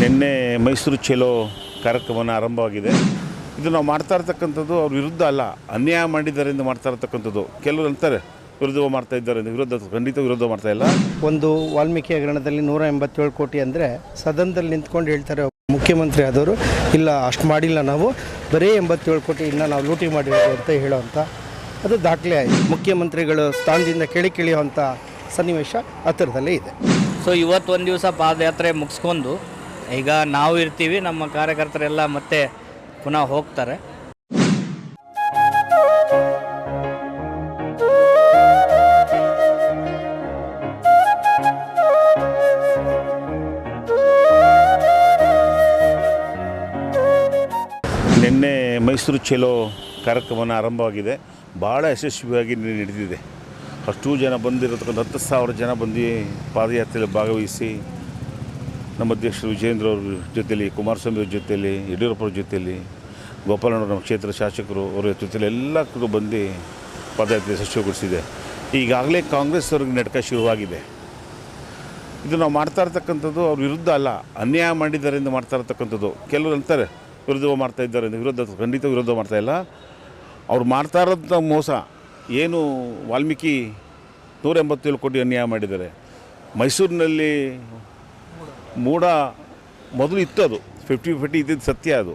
ನಿನ್ನೆ ಮೈಸೂರು ಚಲೋ ಕಾರ್ಯಕ್ರಮನ ಆರಂಭವಾಗಿದೆ. ಇದು ನಾವು ಮಾಡ್ತಾ ಇರ್ತಕ್ಕಂಥದ್ದು ಅವ್ರ ವಿರುದ್ಧ ಅಲ್ಲ ಅನ್ಯಾಯ ಮಾಡಿದ್ದಾರೆ ಎಂದು ಮಾಡ್ತಾ ಇರ್ತಕ್ಕಂಥದ್ದು. ಕೆಲವರು ಅಂತಾರೆ ವಿರುದ್ಧ ಮಾಡ್ತಾ ಇದ್ದಾರೆ ವಿರುದ್ಧ ಖಂಡಿತ ವಿರೋಧ ಮಾಡ್ತಾ ಇಲ್ಲ. ಒಂದು ವಾಲ್ಮೀಕಿ ಹಗರಣದಲ್ಲಿ ನೂರ ಎಂಬತ್ತೇಳು ಕೋಟಿ ಅಂದರೆ ಸದನದಲ್ಲಿ ನಿಂತ್ಕೊಂಡು ಹೇಳ್ತಾರೆ ಮುಖ್ಯಮಂತ್ರಿ ಆದವರು ಇಲ್ಲ ಅಷ್ಟು ಮಾಡಿಲ್ಲ ನಾವು ಬರೀ ಎಂಬತ್ತೇಳು ಕೋಟಿ ಇನ್ನ ನಾವು ಲೂಟಿ ಮಾಡಿರೋದು ಅಂತ ಹೇಳೋವಂಥ ಅದು ದಾಖಲೆ ಆಯಿತು. ಮುಖ್ಯಮಂತ್ರಿಗಳು ಸ್ಥಾನದಿಂದ ಕೆಳಿ ಕಿಳಿಯುವಂಥ ಸನ್ನಿವೇಶ ಹತ್ತಿರದಲ್ಲೇ ಇದೆ. ಸೊ ಇವತ್ತು ಒಂದು ದಿವಸ ಪಾದಯಾತ್ರೆ ಮುಗಿಸ್ಕೊಂಡು ಈಗ ನಾವು ಇರ್ತೀವಿ, ನಮ್ಮ ಕಾರ್ಯಕರ್ತರೆಲ್ಲ ಮತ್ತೆ ಪುನಃ ಹೋಗ್ತಾರೆ. ನಿನ್ನೆ ಮೈಸೂರು ಚೆಲೋ ಕಾರ್ಯಕ್ರಮನ ಆರಂಭವಾಗಿದೆ. ಭಾಳ ಯಶಸ್ವಿಯಾಗಿ ನಡೆದಿದೆ. ಅಷ್ಟು ಜನ ಬಂದಿರತಕ್ಕಂಥ ಹತ್ತು ಸಾವಿರ ಜನ ಬಂದು ಪಾದಯಾತ್ರೆಯಲ್ಲಿ ಭಾಗವಹಿಸಿ ನಮ್ಮ ಅಧ್ಯಕ್ಷರು ವಿಜೇಂದ್ರ ಅವ್ರ ಜೊತೆಯಲ್ಲಿ ಕುಮಾರಸ್ವಾಮಿ ಅವ್ರ ಜೊತೆಯಲ್ಲಿ ಯಡಿಯೂರಪ್ಪ ಜೊತೆಯಲ್ಲಿ ಗೋಪಾಲನವರು ನಮ್ಮ ಕ್ಷೇತ್ರ ಶಾಸಕರು ಅವರ ಜೊತೆಲಿ ಎಲ್ಲ ಕೂಡ ಬಂದು ಪದಯಾತ್ರೆ ಯಶಸ್ವಿಗೊಳಿಸಿದೆ ಈಗಾಗಲೇ ಕಾಂಗ್ರೆಸ್ ಅವ್ರಿಗೆ ನೆಟ್ಕ ಶುರುವಾಗಿದೆ. ಇದು ನಾವು ಮಾಡ್ತಾ ಇರ್ತಕ್ಕಂಥದ್ದು ಅವ್ರ ವಿರುದ್ಧ ಅಲ್ಲ, ಅನ್ಯಾಯ ಮಾಡಿದ್ದಾರೆ ಎಂದು ಮಾಡ್ತಾ ಇರ್ತಕ್ಕಂಥದ್ದು. ಕೆಲವರು ಅಂತಾರೆ ವಿರುದ್ಧ ಮಾಡ್ತಾ ಇದ್ದಾರೆ ವಿರೋಧ ಖಂಡಿತ ವಿರೋಧ ಮಾಡ್ತಾ ಇಲ್ಲ. ಅವ್ರು ಮಾಡ್ತಾ ಇರೋಂಥ ಮೋಸ ಏನು ವಾಲ್ಮೀಕಿ ನೂರ ಎಂಬತ್ತೇಳು ಕೋಟಿ ಅನ್ಯಾಯ ಮಾಡಿದ್ದಾರೆ. ಮೈಸೂರಿನಲ್ಲಿ ಮೂಡ ಮೊದಲು ಇತ್ತು ಅದು. ಫಿಫ್ಟಿ ಫಿಫ್ಟಿ ಇದ್ದಿದ್ದು ಸತ್ಯ ಅದು.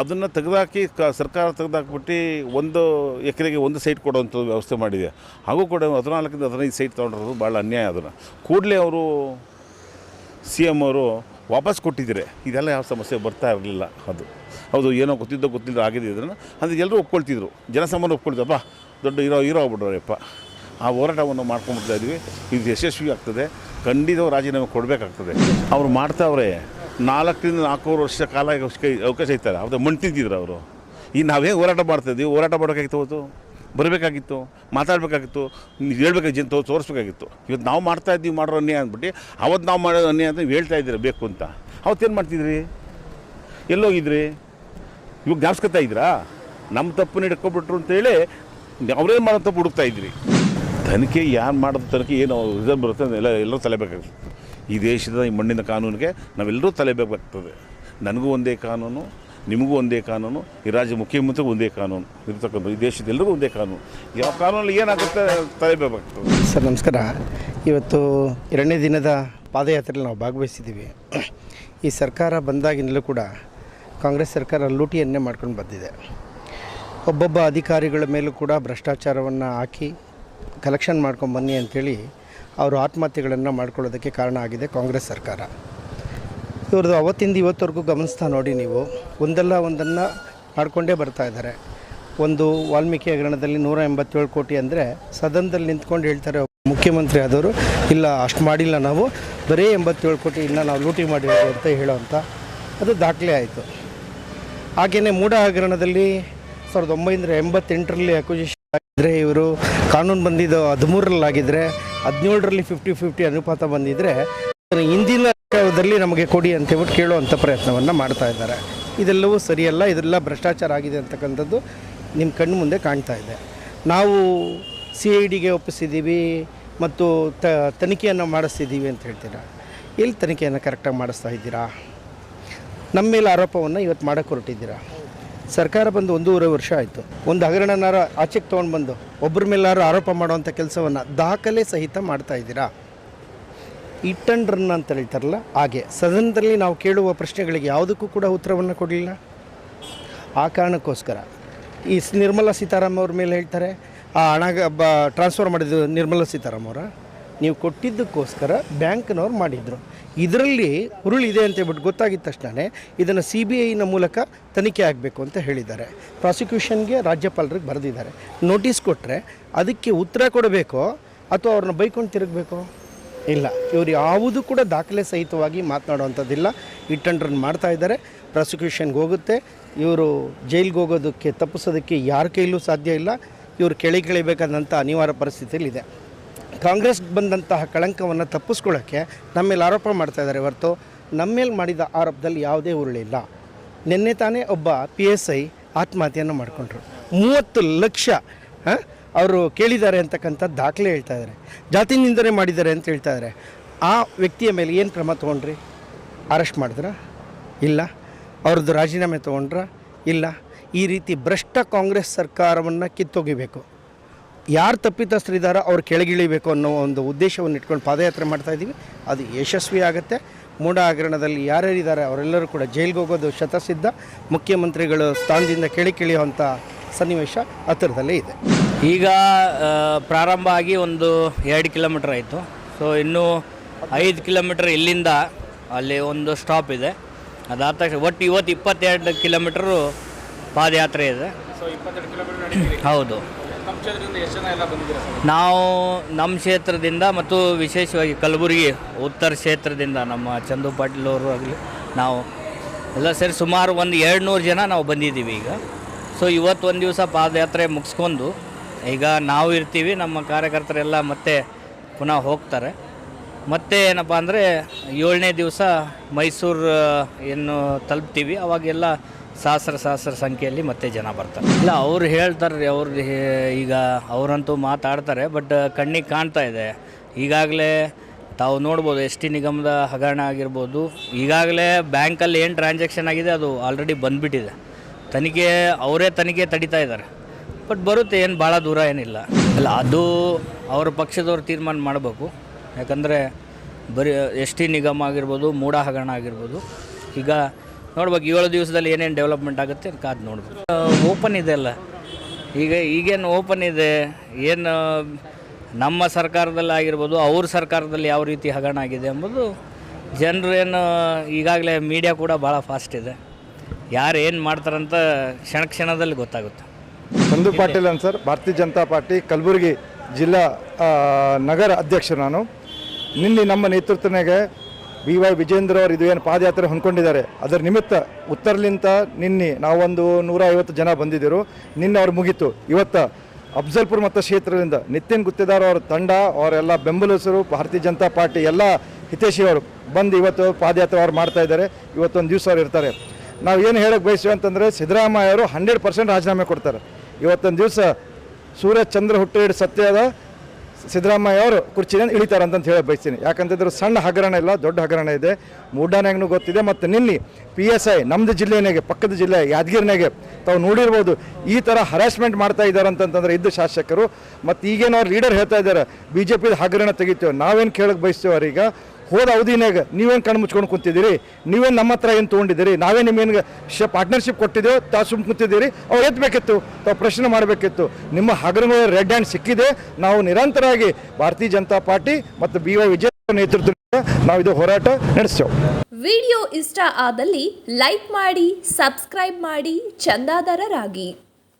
ಅದನ್ನು ತೆಗೆದಾಕಿ ಕ ಸರ್ಕಾರ ತೆಗೆದಾಕ್ಬಿಟ್ಟು ಒಂದು ಎಕರೆಗೆ ಒಂದು ಸೈಟ್ ಕೊಡೋವಂಥದ್ದು ವ್ಯವಸ್ಥೆ ಮಾಡಿದೆ. ಹಾಗೂ ಕೂಡ ಹದಿನಾಲ್ಕರಿಂದ ಹದಿನೈದು ಸೈಟ್ ತೊಗೊಂಡಿರೋದು ಭಾಳ ಅನ್ಯಾಯ ಅದನ್ನು. ಕೂಡಲೇ ಅವರು ಸಿ ಎಂ ಅವರು ವಾಪಸ್ ಕೊಟ್ಟಿದ್ದಾರೆ. ಇದೆಲ್ಲ ಯಾವ ಸಮಸ್ಯೆ ಬರ್ತಾ ಇರಲಿಲ್ಲ ಅದು. ಹೌದು, ಏನೋ ಗೊತ್ತಿದ್ದೋ ಗೊತ್ತಿಲ್ಲದೋ ಆಗಿದೆ ಇದನ್ನು. ಅಂದರೆ ಎಲ್ಲರೂ ಒಪ್ಕೊಳ್ತಿದ್ರು. ಜನಸಾಮಾನ್ಯ ಒಪ್ಕೊಳ್ತಪ್ಪ ದೊಡ್ಡ ಹೀರೋ ಹೀರೋ ಆಗ್ಬಿಟ್ರಪ್ಪ ಆ ಹೋರಾಟವನ್ನು ಮಾಡ್ಕೊಂಡ್ಬಿಡ್ತಾ ಇದ್ವಿ ಇದು ಯಶಸ್ವಿ ಆಗ್ತದೆ ಖಂಡಿತ ರಾಜೀನಾಮೆ ಕೊಡಬೇಕಾಗ್ತದೆ. ಅವರು ಮಾಡ್ತಾವ್ರೆ. ನಾಲ್ಕರಿಂದ ನಾಲ್ಕೂವರೆ ವರ್ಷ ಕಾಲ ಅವಕಾಶ- ಇರ್ತಾರೆ ಅವ್ರದ್ದು ಮಣ್ಣು ಅವರು. ಈಗ ನಾವೇ ಹೋರಾಟ ಮಾಡ್ತಾಯಿದ್ವಿ ಹೋರಾಟ ಮಾಡೋಕ್ಕಾಗಿತ್ತು ಅವತ್ತು? ಬರಬೇಕಾಗಿತ್ತು? ಮಾತಾಡಬೇಕಾಗಿತ್ತು? ಹೇಳಬೇಕು ಜನ ತೋರಿಸ್ಬೇಕಾಗಿತ್ತು. ಇವತ್ತು ನಾವು ಮಾಡ್ತಾ ಇದ್ದೀವಿ, ಮಾಡೋ ಅನ್ಯಾಯ ಅಂದ್ಬಿಟ್ಟು ಅವತ್ತು ನಾವು ಮಾಡೋ ಅನ್ಯಾಯ ಅಂತ ಹೇಳ್ತಾ ಇದ್ದೀರ ಬೇಕು ಅಂತ. ಅವತ್ತೇನು ಮಾಡ್ತಿದ್ರಿ? ಎಲ್ಲೋಗಿದ್ರಿ? ಇವಾಗ ಜ್ಞಾಪಿಸ್ಕೊತಾ ಇದ್ರಾ ನಮ್ಮ ತಪ್ಪು ಹಿಡ್ಕೊಬಿಟ್ರು ಅಂತೇಳಿ ಅವ್ರೇನು ಮಾಡೋ ತಪ್ಪು ಹುಡುಕ್ತಾ ಇದ್ರಿ ತನಿಖೆ ಯಾರು ಮಾಡಿದ ತನಿಖೆ ಏನು ರಿಸಲ್ಟ್ ಬರುತ್ತೆ ಎಲ್ಲ ಎಲ್ಲರೂ ತಲೆಬೇಕಾಗ್ತದೆ ಈ ದೇಶದ ಈ ಮಣ್ಣಿನ ಕಾನೂನಿಗೆ ನಾವೆಲ್ಲರೂ ತಲೆಬೇಕಾಗ್ತದೆ. ನನಗೂ ಒಂದೇ ಕಾನೂನು, ನಿಮಗೂ ಒಂದೇ ಕಾನೂನು, ಈ ರಾಜ್ಯ ಮುಖ್ಯಮಂತ್ರಿಗೂ ಒಂದೇ ಕಾನೂನು. ಇರ್ತಕ್ಕಂಥ ಈ ದೇಶದ ಎಲ್ಲರಿಗೂ ಒಂದೇ ಕಾನೂನು. ಯಾವ ಕಾನೂನಲ್ಲಿ ಏನಾಗುತ್ತೆ ತಲೆಬೇಕಾಗ್ತದೆ. ಸರ್, ನಮಸ್ಕಾರ. ಇವತ್ತು ಎರಡನೇ ದಿನದ ಪಾದಯಾತ್ರೆಯಲ್ಲಿ ನಾವು ಭಾಗವಹಿಸಿದ್ದೀವಿ. ಈ ಸರ್ಕಾರ ಬಂದಾಗಿನಲ್ಲೂ ಕೂಡ ಕಾಂಗ್ರೆಸ್ ಸರ್ಕಾರ ಲೂಟಿಯನ್ನೇ ಮಾಡ್ಕೊಂಡು ಬಂದಿದೆ. ಒಬ್ಬೊಬ್ಬ ಅಧಿಕಾರಿಗಳ ಮೇಲೂ ಕೂಡ ಭ್ರಷ್ಟಾಚಾರವನ್ನು ಹಾಕಿ ಕಲೆಕ್ಷನ್ ಮಾಡ್ಕೊಂಡು ಬನ್ನಿ ಅಂಥೇಳಿ ಅವರು ಆತ್ಮಹತ್ಯೆಗಳನ್ನು ಮಾಡ್ಕೊಳ್ಳೋದಕ್ಕೆ ಕಾರಣ ಆಗಿದೆ ಕಾಂಗ್ರೆಸ್ ಸರ್ಕಾರ. ಇವ್ರದ್ದು ಅವತ್ತಿಂದ ಇವತ್ತವರೆಗೂ ಗಮನಿಸ್ತಾ ನೋಡಿ ನೀವು, ಒಂದಲ್ಲ ಒಂದನ್ನು ಮಾಡಿಕೊಂಡೇ ಬರ್ತಾ ಇದ್ದಾರೆ. ಒಂದು ವಾಲ್ಮೀಕಿ ಹಗರಣದಲ್ಲಿ ನೂರ ಎಂಬತ್ತೇಳು ಕೋಟಿ ಅಂದರೆ ಸದನದಲ್ಲಿ ನಿಂತ್ಕೊಂಡು ಹೇಳ್ತಾರೆ ಮುಖ್ಯಮಂತ್ರಿ ಆದವರು, ಇಲ್ಲ ಅಷ್ಟು ಮಾಡಿಲ್ಲ ನಾವು, ಬರೀ ಎಂಬತ್ತೇಳು ಕೋಟಿ ಇನ್ನು ನಾವು ಲೂಟಿ ಮಾಡಿರೋದು ಅಂತ ಹೇಳೋವಂಥ ಅದು ದಾಖಲೆ ಆಯಿತು. ಹಾಗೆಯೇ ಮೂಢ ಹಗರಣದಲ್ಲಿ ಸಾವಿರದ ಒಂಬೈನೂರ ಎಂಬತ್ತೆಂಟರಲ್ಲಿ ಅಕ್ವಿಜಿಷನ್ ಆಗಿದ್ದರೆ ಇವರು ಕಾನೂನು ಬಂದಿದ್ದು ಹದಿಮೂರರಲ್ಲಾಗಿದ್ದರೆ ಹದಿನೇಳರಲ್ಲಿ ಫಿಫ್ಟಿ ಫಿಫ್ಟಿ ಅನುಪಾತ ಬಂದಿದ್ದರೆ ಇಂದಿನ ಕಾಲದಲ್ಲಿ ನಮಗೆ ಕೊಡಿ ಅಂತ ಹೇಳ್ಬಿಟ್ಟು ಕೇಳುವಂಥ ಪ್ರಯತ್ನವನ್ನು ಮಾಡ್ತಾ ಇದ್ದಾರೆ. ಇದೆಲ್ಲವೂ ಸರಿಯಲ್ಲ, ಇದೆಲ್ಲ ಭ್ರಷ್ಟಾಚಾರ ಆಗಿದೆ ಅಂತಕ್ಕಂಥದ್ದು ನಿಮ್ಮ ಕಣ್ಣು ಮುಂದೆ ಕಾಣ್ತಾ ಇದೆ. ನಾವು ಸಿ ಐ ಡಿಗೆ ಒಪ್ಪಿಸಿದ್ದೀವಿ ಮತ್ತು ತ, ತನಿಖೆಯನ್ನು ಮಾಡಿಸ್ತಿದ್ದೀವಿ ಅಂತ ಹೇಳ್ತೀರಾ? ಎಲ್ಲಿ ತನಿಖೆಯನ್ನು ಕರೆಕ್ಟಾಗಿ ಮಾಡಿಸ್ತಾ ಇದ್ದೀರಾ? ನಮ್ಮ ಮೇಲೆ ಆರೋಪವನ್ನು ಇವತ್ತು ಮಾಡೋಕ್ಕೆ ಹೊರಟಿದ್ದೀರಾ? ಸರ್ಕಾರ ಬಂದು ಒಂದೂವರೆ ವರ್ಷ ಆಯಿತು. ಒಂದು ಹಗರಣನಾರ ಆಚೆಗೆ ತೊಗೊಂಡು ಬಂದು ಒಬ್ಬರ ಮೇಲಾರು ಆರೋಪ ಮಾಡುವಂಥ ಕೆಲಸವನ್ನು ದಾಖಲೆ ಸಹಿತ ಮಾಡ್ತಾ ಇದ್ದೀರಾ? ಇಟ್ಟಂಡ್ರನ್ನ ಅಂತ ಹೇಳ್ತಾರಲ್ಲ, ಹಾಗೆ. ಸದನದಲ್ಲಿ ನಾವು ಕೇಳುವ ಪ್ರಶ್ನೆಗಳಿಗೆ ಯಾವುದಕ್ಕೂ ಕೂಡ ಉತ್ತರವನ್ನು ಕೊಡಲಿಲ್ಲ. ಆ ಕಾರಣಕ್ಕೋಸ್ಕರ. ಈ ನಿರ್ಮಲಾ ಸೀತಾರಾಮ್ ಅವ್ರ ಮೇಲೆ ಹೇಳ್ತಾರೆ, ಆ ಹಣ ಬ ಟ್ರಾನ್ಸ್ಫರ್ ಮಾಡಿದ್ದು ನಿರ್ಮಲಾ ಸೀತಾರಾಮ್ ಅವರ. ನೀವು ಕೊಟ್ಟಿದ್ದಕ್ಕೋಸ್ಕರ ಬ್ಯಾಂಕ್ನವ್ರು ಮಾಡಿದರು. ಇದರಲ್ಲಿ ಉರುಳಿದೆ ಅಂತ ಹೇಳ್ಬಿಟ್ಟು ಗೊತ್ತಾಗಿದ್ದ ತಕ್ಷಣ ಇದನ್ನು ಸಿ ಬಿ ಐನ ಮೂಲಕ ತನಿಖೆ ಆಗಬೇಕು ಅಂತ ಹೇಳಿದ್ದಾರೆ. ಪ್ರಾಸಿಕ್ಯೂಷನ್ಗೆ ರಾಜ್ಯಪಾಲರಿಗೆ ಬರೆದಿದ್ದಾರೆ. ನೋಟಿಸ್ ಕೊಟ್ಟರೆ ಅದಕ್ಕೆ ಉತ್ತರ ಕೊಡಬೇಕೋ ಅಥವಾ ಅವ್ರನ್ನ ಬೈಕೊಂಡು ತಿರುಗಬೇಕೋ? ಇಲ್ಲ. ಇವರು ಯಾವುದು ಕೂಡ ದಾಖಲೆ ಸಹಿತವಾಗಿ ಮಾತನಾಡುವಂಥದ್ದಿಲ್ಲ. ರನ್ ಮಾಡ್ತಾ ಇದ್ದಾರೆ. ಪ್ರಾಸಿಕ್ಯೂಷನ್ಗೆ ಹೋಗುತ್ತೆ. ಇವರು ಜೈಲಿಗೆ ಹೋಗೋದಕ್ಕೆ ತಪ್ಪಿಸೋದಕ್ಕೆ ಯಾರ ಕೈಲೂ ಸಾಧ್ಯ ಇಲ್ಲ. ಇವರು ಕೆಳಿ ಕೆಳಿಬೇಕಾದಂಥ ಅನಿವಾರ್ಯ ಪರಿಸ್ಥಿತಿಯಲ್ಲಿದೆ. ಕಾಂಗ್ರೆಸ್ ಬಂದಂತಹ ಕಳಂಕವನ್ನು ತಪ್ಪಿಸ್ಕೊಳ್ಳೋಕ್ಕೆ ನಮ್ಮ ಮೇಲೆ ಆರೋಪ ಮಾಡ್ತಾ ಇದ್ದಾರೆ ಹೊರತು ನಮ್ಮ ಮೇಲೆ ಮಾಡಿದ ಆರೋಪದಲ್ಲಿ ಯಾವುದೇ ಉರುಳಿಲ್ಲ ನಿನ್ನೆ ತಾನೇ ಒಬ್ಬ ಪಿ ಎಸ್ ಐ ಆತ್ಮಹತ್ಯೆಯನ್ನು ಮಾಡಿಕೊಂಡ್ರು. ಮೂವತ್ತು ಲಕ್ಷ ಅವರು ಕೇಳಿದ್ದಾರೆ ಅಂತಕ್ಕಂಥ ದಾಖಲೆ ಹೇಳ್ತಾ ಇದ್ದಾರೆ ಜಾತಿ ನಿಂದನೆ ಮಾಡಿದ್ದಾರೆ ಅಂತ ಹೇಳ್ತಾ ಇದ್ದಾರೆ ಆ ವ್ಯಕ್ತಿಯ ಮೇಲೆ ಏನು ಕ್ರಮ ತೊಗೊಂಡ್ರಿ? ಅರೆಸ್ಟ್ ಮಾಡಿದ್ರ? ಇಲ್ಲ. ಅವ್ರದ್ದು ರಾಜೀನಾಮೆ ತೊಗೊಂಡ್ರ? ಇಲ್ಲ. ಈ ರೀತಿ ಭ್ರಷ್ಟ ಕಾಂಗ್ರೆಸ್ ಸರ್ಕಾರವನ್ನು ಕಿತ್ತೊಗಿಬೇಕು. ಯಾರು ತಪ್ಪಿತಸ್ಥರಿದ್ದಾರೋ ಅವ್ರು ಕೆಳಗಿಳಿಬೇಕು ಅನ್ನೋ ಒಂದು ಉದ್ದೇಶವನ್ನು ಇಟ್ಕೊಂಡು ಪಾದಯಾತ್ರೆ ಮಾಡ್ತಾ ಇದ್ದೀವಿ ಅದು ಯಶಸ್ವಿ ಆಗುತ್ತೆ. ಮೂಡ ಹಗರಣದಲ್ಲಿ ಯಾರ್ಯಾರಿದ್ದಾರೆ ಅವರೆಲ್ಲರೂ ಕೂಡ ಜೈಲಿಗೆ ಹೋಗೋದು ಶತಸಿದ್ಧ. ಮುಖ್ಯಮಂತ್ರಿಗಳು ಸ್ಥಾನದಿಂದ ಕೆಳಿ ಕಿಳಿಯುವಂಥ ಸನ್ನಿವೇಶ ಹತ್ತಿರದಲ್ಲೇ ಇದೆ. ಈಗ ಪ್ರಾರಂಭ ಆಗಿ ಒಂದು ಎರಡು ಕಿಲೋಮೀಟ್ರ್ ಆಯಿತು. ಸೊ ಇನ್ನೂ ಐದು ಕಿಲೋಮೀಟ್ರ್ ಇಲ್ಲಿಂದ ಅಲ್ಲಿ ಒಂದು ಸ್ಟಾಪ್ ಇದೆ. ಅದಾದ ತಕ್ಷಣ ಒಟ್ಟು ಇವತ್ತು ಇಪ್ಪತ್ತೆರಡು ಕಿಲೋಮೀಟ್ರು ಪಾದಯಾತ್ರೆ ಇದೆ. ಹೌದು. ನಾವು ನಮ್ಮ ಕ್ಷೇತ್ರದಿಂದ ಮತ್ತು ವಿಶೇಷವಾಗಿ ಕಲಬುರಗಿ ಉತ್ತರ ಕ್ಷೇತ್ರದಿಂದ ನಮ್ಮ ಚಂದು ಪಾಟೀಲ್ ಅವರು ಆಗಲಿ, ನಾವು ಎಲ್ಲ ಸೇರಿ ಸುಮಾರು ಒಂದು ಎರಡು ನೂರು ಜನ ನಾವು ಬಂದಿದ್ದೀವಿ ಈಗ. ಸೊ ಇವತ್ತು ಒಂದು ದಿವಸ ಪಾದಯಾತ್ರೆ ಮುಗಿಸ್ಕೊಂಡು ಈಗ ನಾವು ಇರ್ತೀವಿ, ನಮ್ಮ ಕಾರ್ಯಕರ್ತರೆಲ್ಲ ಮತ್ತೆ ಪುನಃ ಹೋಗ್ತಾರೆ. ಮತ್ತೆ ಏನಪ್ಪ ಅಂದರೆ ಏಳನೇ ದಿವಸ ಮೈಸೂರು ಏನು ತಲುಪ್ತೀವಿ. ಅವಾಗೆಲ್ಲ ಸಹಸ್ರ ಸಹಸ್ರ ಸಂಖ್ಯೆಯಲ್ಲಿ ಮತ್ತೆ ಜನ ಬರ್ತಾರೆ. ಇಲ್ಲ ಅವ್ರು ಹೇಳ್ತಾರೆ ರೀ ಅವ್ರು ಈಗ ಅವರಂತೂ ಮಾತಾಡ್ತಾರೆ ಬಟ್ ಕಣ್ಣಿಗೆ ಕಾಣ್ತಾ ಇದೆ. ಈಗಾಗಲೇ ತಾವು ನೋಡ್ಬೋದು ಎಸ್ ಟಿ ನಿಗಮದ ಹಗರಣ ಆಗಿರ್ಬೋದು ಈಗಾಗಲೇ ಬ್ಯಾಂಕಲ್ಲಿ ಏನು ಟ್ರಾನ್ಸಾಕ್ಷನ್ ಆಗಿದೆ ಅದು ಆಲ್ರೆಡಿ ಬಂದುಬಿಟ್ಟಿದೆ. ತನಿಖೆ ಅವರೇ ತನಿಖೆ ತಡಿತಾ ಇದ್ದಾರೆ. ಬಟ್ ಬರುತ್ತೆ ಏನು ಭಾಳ ದೂರ ಏನಿಲ್ಲ. ಅಲ್ಲ ಅದು ಅವ್ರ ಪಕ್ಷದವ್ರು ತೀರ್ಮಾನ ಮಾಡಬೇಕು. ಯಾಕಂದರೆ ಬರೀ ಎಸ್ ಟಿ ನಿಗಮ ಆಗಿರ್ಬೋದು ಮೂಡ ಹಗರಣ ಆಗಿರ್ಬೋದು. ಈಗ ನೋಡ್ಬೇಕು, ಏಳು ದಿವಸದಲ್ಲಿ ಏನೇನು ಡೆವಲಪ್ಮೆಂಟ್ ಆಗುತ್ತೆ ಕಾದು ನೋಡ್ಬೇಕು. ಓಪನ್ ಇದೆ ಅಲ್ಲ. ಈಗ ಈಗೇನು ಓಪನ್ ಇದೆ, ಏನು ನಮ್ಮ ಸರ್ಕಾರದಲ್ಲಿ ಆಗಿರ್ಬೋದು, ಅವ್ರ ಸರ್ಕಾರದಲ್ಲಿ ಯಾವ ರೀತಿ ಹಗರಣ ಆಗಿದೆ ಎಂಬುದು ಜನರು ಈಗಾಗಲೇ ಮೀಡಿಯಾ ಕೂಡ ಭಾಳ ಫಾಸ್ಟ್ ಇದೆ. ಯಾರು ಏನು ಮಾಡ್ತಾರಂತ ಕ್ಷಣ ಕ್ಷಣದಲ್ಲಿ ಗೊತ್ತಾಗುತ್ತೆ. ಚಂದು ಪಾಟೀಲ್ ಅಂತ ಸರ್, ಭಾರತೀಯ ಜನತಾ ಪಾರ್ಟಿ, ಕಲಬುರಗಿ ಜಿಲ್ಲಾ ನಗರ ಅಧ್ಯಕ್ಷ ನಾನು. ನಿನ್ನೆ ನಮ್ಮ ನೇತೃತ್ವನಾಗೆ ಬಿ ವೈ ವಿಜೇಂದ್ರ ಅವರು ಇದು ಏನು ಪಾದಯಾತ್ರೆ ಹೊಂದ್ಕೊಂಡಿದ್ದಾರೆ, ಅದರ ನಿಮಿತ್ತ ಉತ್ತರ್ಲಿಂತ ನಿನ್ನೆ ನಾವೊಂದು ನೂರ ಐವತ್ತು ಜನ ಬಂದಿದ್ದರು. ನಿನ್ನೆ ಅವ್ರು ಮುಗೀತು. ಇವತ್ತು ಅಫ್ಜಲ್ಪುರ್ ಮತ ಕ್ಷೇತ್ರದಿಂದ ನಿತಿನ್ ಗುತ್ತೇದಾರ್ ಅವರ ತಂಡ, ಅವರೆಲ್ಲ ಬೆಂಬಲಿಸರು, ಭಾರತೀಯ ಜನತಾ ಪಾರ್ಟಿ ಎಲ್ಲ ಹಿತೇಶಿಯವರು ಬಂದು ಇವತ್ತು ಪಾದಯಾತ್ರೆ ಅವ್ರು ಮಾಡ್ತಾ ಇದ್ದಾರೆ. ಇವತ್ತೊಂದು ದಿವಸ ಅವ್ರು ಇರ್ತಾರೆ. ನಾವು ಏನು ಹೇಳಕ್ಕೆ ಬಯಸ್ತೀವಿ ಅಂತಂದರೆ, ಸಿದ್ದರಾಮಯ್ಯ ಅವರು ಹಂಡ್ರೆಡ್ ಪರ್ಸೆಂಟ್ ರಾಜೀನಾಮೆ ಕೊಡ್ತಾರೆ. ಇವತ್ತೊಂದು ದಿವಸ ಸೂರ್ಯ ಚಂದ್ರ ಹುಟ್ಟಿಡ ಸತ್ಯದ ಸಿದ್ದರಾಮಯ್ಯ ಅವರು ಕುರ್ಚಿನ ಇಳಿತಾರೆ ಅಂತ ಹೇಳಿ ಬಯಸ್ತೀನಿ. ಯಾಕಂತಂದ್ರೆ ಸಣ್ಣ ಹಗರಣ ಇಲ್ಲ, ದೊಡ್ಡ ಹಗರಣ ಇದೆ. ಮೂಡಾನ್ಯಾಗೂ ಗೊತ್ತಿದೆ. ಮತ್ತು ನಿನ್ನೆ ಪಿ ಎಸ್ ಐ ನಮ್ಮದು ಜಿಲ್ಲೆನಾಗೆ ಪಕ್ಕದ ಜಿಲ್ಲೆ ಯಾದಗಿರಿನಾಗೆ ತಾವು ನೋಡಿರ್ಬೋದು, ಈ ಥರ ಹರಾಸ್ಮೆಂಟ್ ಮಾಡ್ತಾ ಇದ್ದಾರೆ ಅಂತಂತಂದ್ರೆ ಇದ್ದ ಶಾಸಕರು. ಮತ್ತು ಈಗೇನು ಅವ್ರು ಲೀಡರ್ ಹೇಳ್ತಾ ಇದ್ದಾರೆ ಬಿ ಜೆ ಪಿದ ಹಗರಣ ತೆಗಿತೇವೆ. ನಾವೇನು ಕೇಳಕ್ಕೆ ಬಯಸ್ತೇವೆ ಅವ್ರೀಗ ಹೋದ ಅವಧಿನಾಗ ನೀವೇನು ಕಣ್ಣು ಮುಚ್ಕೊಂಡು ಕುಂತಿದ್ದೀರಿ? ನೀವೇನು ನಮ್ಮ ಹತ್ರ ಏನು ತೊಗೊಂಡಿದ್ದೀರಿ? ನಾವೇ ನಿಮ್ಗೇನು ಶ ಪಾರ್ಟ್ನರ್ಶಿಪ್ ಕೊಟ್ಟಿದ್ದೇವೆ ತಾ ಸುಮ್ ಕುಂತಿದ್ದೀರಿ? ಅವ್ರು ಎತ್ತಬೇಕಿತ್ತು ತಾವು ಪ್ರಶ್ನೆ ಮಾಡಬೇಕಿತ್ತು. ನಿಮ್ಮ ಹಗರಣಗಳು ರೆಡ್ ಹ್ಯಾಂಡ್ ಸಿಕ್ಕಿದೆ. ನಾವು ನಿರಂತರವಾಗಿ ಭಾರತೀಯ ಜನತಾ ಪಾರ್ಟಿ ಮತ್ತು ಬಿ ವೈ ವಿಜಯ ನೇತೃತ್ವದಿಂದ ನಾವು ಇದು ಹೋರಾಟ ನಡೆಸ್ತೇವೆ. ವಿಡಿಯೋ ಇಷ್ಟ ಆದಲ್ಲಿ ಲೈಕ್ ಮಾಡಿ, ಸಬ್ಸ್ಕ್ರೈಬ್ ಮಾಡಿ, ಚಂದಾದಾರರಾಗಿ.